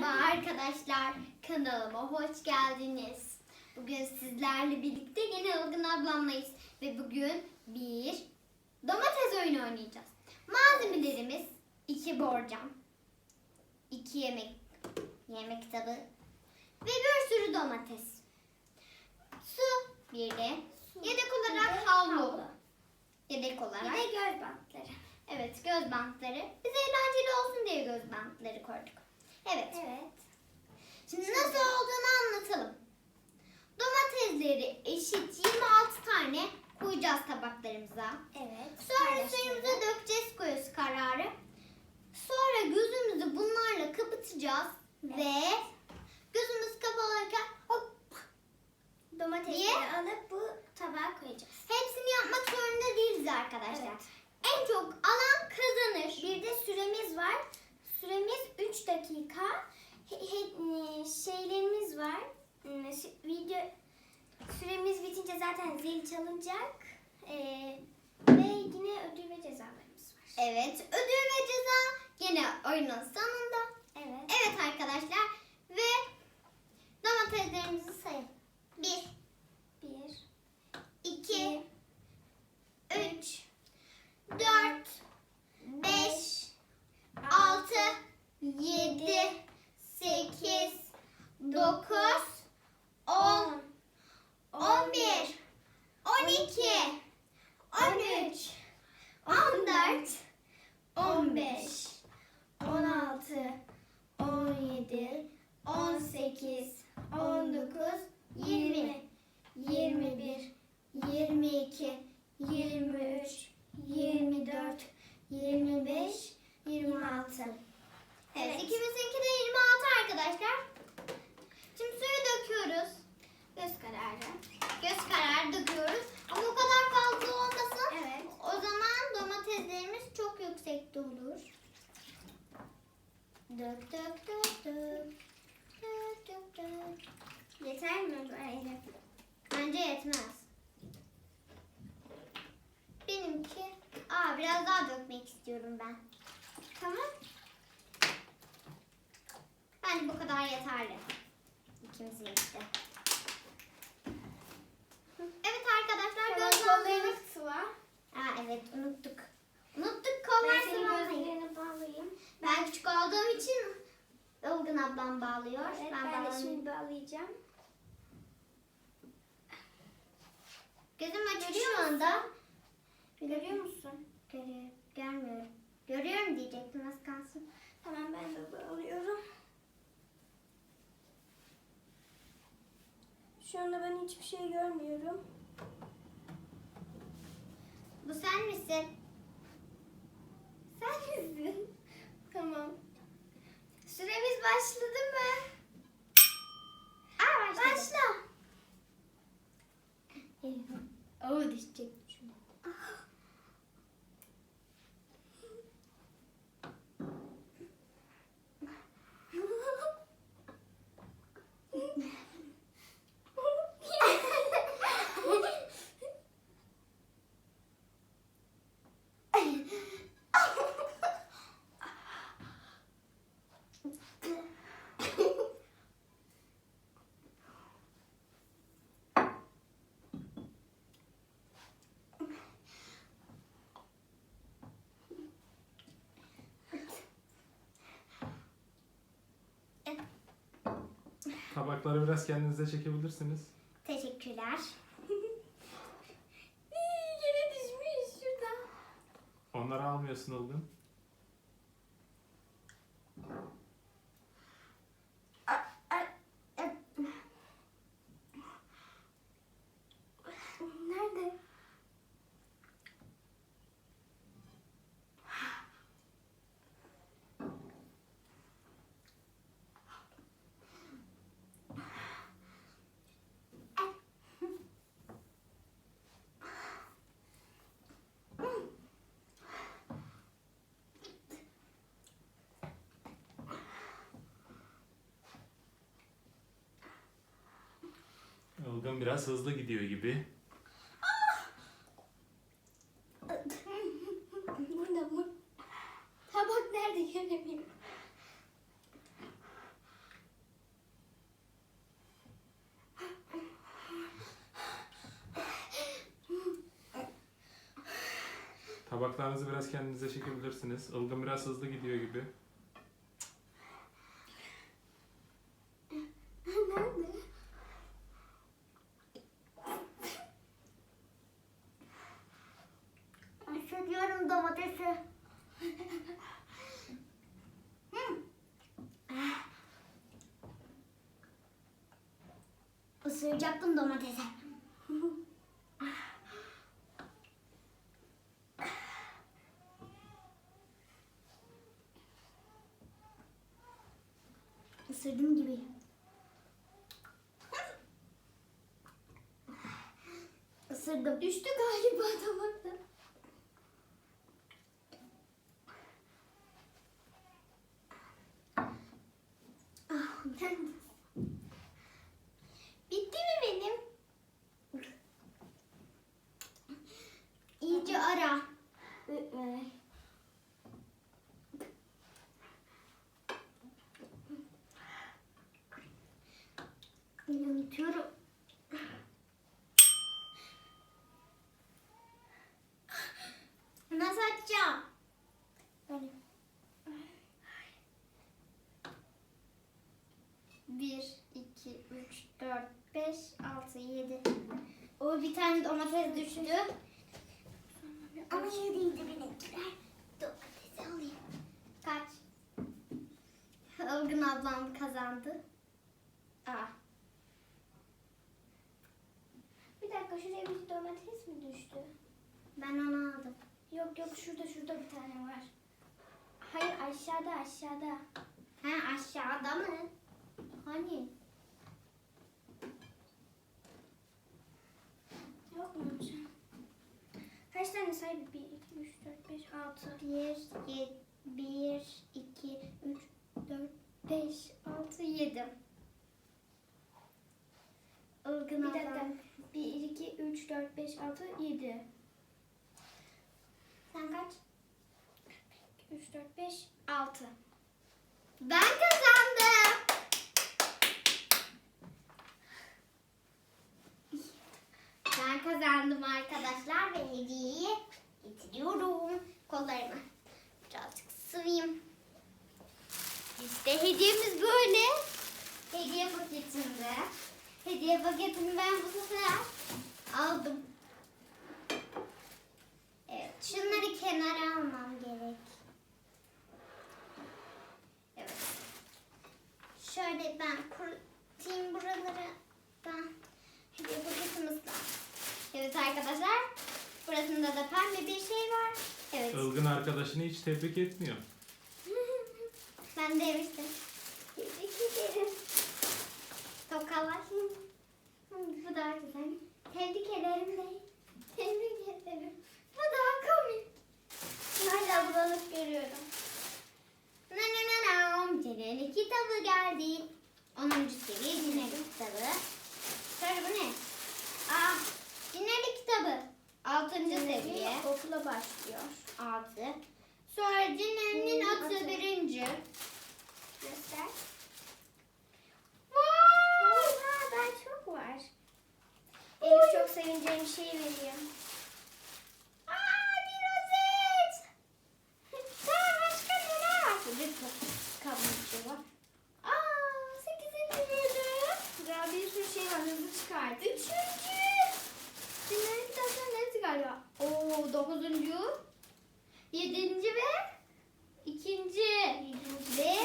Merhaba arkadaşlar, kanalıma hoş geldiniz. Bugün sizlerle birlikte yine Ilgın ablamlayız ve bugün bir domates oyunu oynayacağız. Malzemelerimiz iki borcam, iki yemek yemek tabağı ve bir sürü domates. Su bir de yedek olarak havlu. Yedek olarak. Bir de göz bantları. Evet göz bantları. Biz eğlenceli olsun diye göz bantları koyduk. Evet. Evet. Şimdi nasıl olduğunu anlatalım. Domatesleri eşit 26 tane koyacağız tabaklarımıza. Evet. Sonra suyumuza dökeceğiz göz kararı. Sonra gözümüzü bunlarla kapatacağız ve gözümüz kapalıyken hop Domatesleri Diye- alıp bu tabağa koyacağız. hepsini yapmak zorunda değiliz arkadaşlar. Evet. En çok alan kazanır. Bir de süremiz var. Süremiz 3 dakika. He- he- e, şeylerimiz var. Hmm, sü- Video süremiz bitince zaten zil çalınacak. Ee, ve yine ödül ve cezalarımız var. Evet ödül ve ceza yine oyunun sonunda. Evet. Evet arkadaşlar ve domateslerimizi sayın. 1, 1, 2, 3, 4, 5, 6, 7, 8, 9, 10, 11, 12, 13, 14, 15, 16, 17, 18, 19, 20, 21, 22, 23, 24, 25, 26. Evet, Evet. ikimizinki de 26 arkadaşlar. Şimdi suyu döküyoruz. Göz kararı. Göz kararı döküyoruz. Ama o kadar fazla olmasın. Evet. O zaman domateslerimiz çok yüksekte olur. Dök dök dök dök. Dök dök dök. Yeter mi böyle? Bence yetmez. Benimki... Aa biraz daha dökmek istiyorum ben. Tamam. Bence bu kadar yeterli. İkimizin de. Evet arkadaşlar Tamam, göz kollarını bantlarımız... sıva. Aa evet unuttuk. Unuttuk Ben kollar senin sıvamayı. gözlerini bağlayayım. Ben küçük olduğum için Ilgın ablam bağlıyor. Evet, ben ben, de bağlamıyorum. Şimdi bağlayacağım. Gözüm açık şu anda. Görüyor musun? Görüyorum. Görmüyorum. Görüyorum diyecektim az kalsın. Tamam ben de bağlıyorum. Şu anda ben hiçbir şey görmüyorum. Bu sen misin? Sen misin? tamam. Süremiz başladı mı? Aa başladı. Başla. Oo düşecek. Tabakları biraz kendinize çekebilirsiniz. Teşekkürler. Yere düşmüş şurada. Onları almıyorsun Ilgın. Biraz hızlı gidiyor gibi. Burada bu. Tabak nerede göremiyorum. Tabaklarınızı biraz kendinize çekebilirsiniz. Ilgın biraz hızlı gidiyor gibi. Isıracaktım domatese. Isırdım gibi. Isırdım. Düştü galiba tabakta. Unutuyorum. Nasıl açacağım? Böyle. Bir, iki, üç, dört, beş, altı, yedi. O bir tane domates düştü. Ama yediydi benimkiler. Domatesi alayım. Kaç? Ilgın ablam kazandı. Aa, Bir dakika şuraya bir domates mi düştü? ben onu aldım. Yok yok şurada şurada bir tane var. Hayır aşağıda aşağıda. Ha aşağıda mı? Hani? Yok mu? Kaç tane say? 1, 2, 3, 4, 5, 6. Bir, ye, bir, iki, üç, dört, beş, altı, yedi. Ilgın Bir dakika. 1, 2, 3, 4, 5, 6, 7. Sen kaç? 3, 4, 5, 6. Ben kazandım. Ben kazandım arkadaşlar ve getiriyorum. Kollarımı birazcık sıvayım. İşte hediyemiz böyle. Hediye paketinde. Hediye paketini ben bu sefer aldım. Evet, şunları kenara almam gerek. Evet. Şöyle ben kurutayım buraları. Ben hediye paketimiz var. Evet arkadaşlar. Burasında da pembe bir şey var. Evet. Ilgın arkadaşını hiç tebrik etmiyor. ben demiştim. Tebrik ederim. Tokalar. Hı, Bu daha güzel. Tebrik ederim de. Tebrik ederim. Bu daha komik. Hala bulanık görüyorum. Na na na na. Ceren'in kitabı geldi. 10. seri Cineli kitabı. Sonra bu ne? Aa, Cineli kitabı. 6. seviye. Okula başlıyor. 6. Sonra Cineli'nin Hmm, atı atı. birinci. Göster. Wow! Oha daha çok var. Elif çok sevineceğim bir şey vereyim. Aa, bir rozet. Daha başka neler var? Burada çok kablosu var. Aa, 8. bölüm. Daha bir sürü şey var çıkart. Üçüncü. Cineli kitabının hepsi galiba. Oo, dokuzuncu. Yedinci ve ikinci. Ve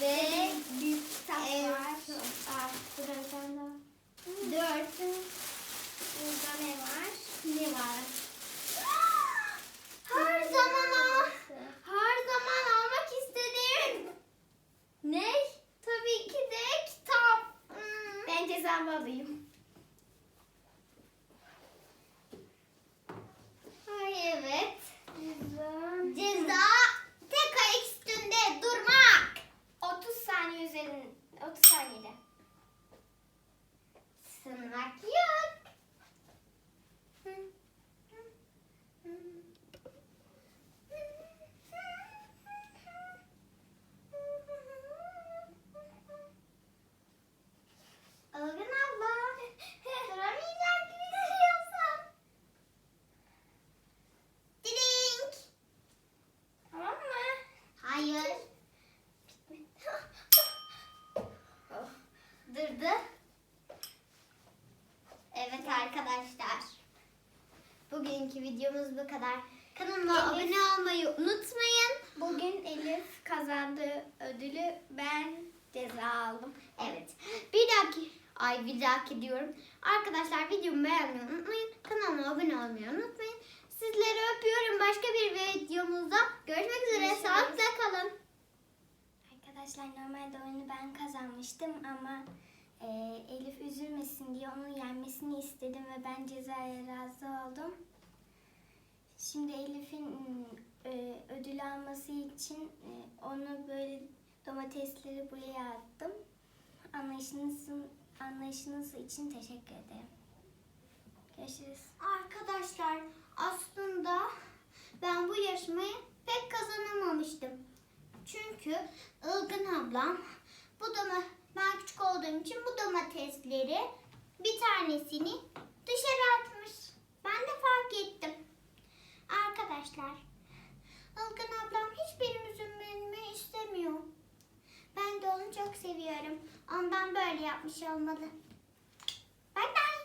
ve büyük kitap var. Burada bir tane daha. dört. Burada ne var? Ne var? Her zaman alayım. Videomuz bu kadar. Kanalıma Elif. abone olmayı unutmayın. Bugün Elif kazandığı ödülü ben ceza aldım. Evet. Bir dahaki ay bir dahaki diyorum. Arkadaşlar videomu beğenmeyi unutmayın. Kanalıma abone olmayı unutmayın. Sizleri öpüyorum. Başka bir videomuzda görüşmek üzere. Sağlıkla kalın. Arkadaşlar normalde oyunu ben kazanmıştım ama e, Elif üzülmesin diye onun yenmesini istedim ve ben cezaya razı oldum. Şimdi Elif'in mm, e, ödül alması için e, onu böyle domatesleri buraya attım. Anlayışınız, anlayışınız için teşekkür ederim. Görüşürüz. Arkadaşlar aslında ben bu yarışmayı pek kazanamamıştım. Çünkü Ilgın ablam bu doma ben küçük olduğum için bu domatesleri bir tanesini dışarı atmış. Ben de fark ettim arkadaşlar. Ilgın ablam hiçbirim üzülmemi istemiyor. Ben de onu çok seviyorum. Ondan böyle yapmış olmalı. Bay bay.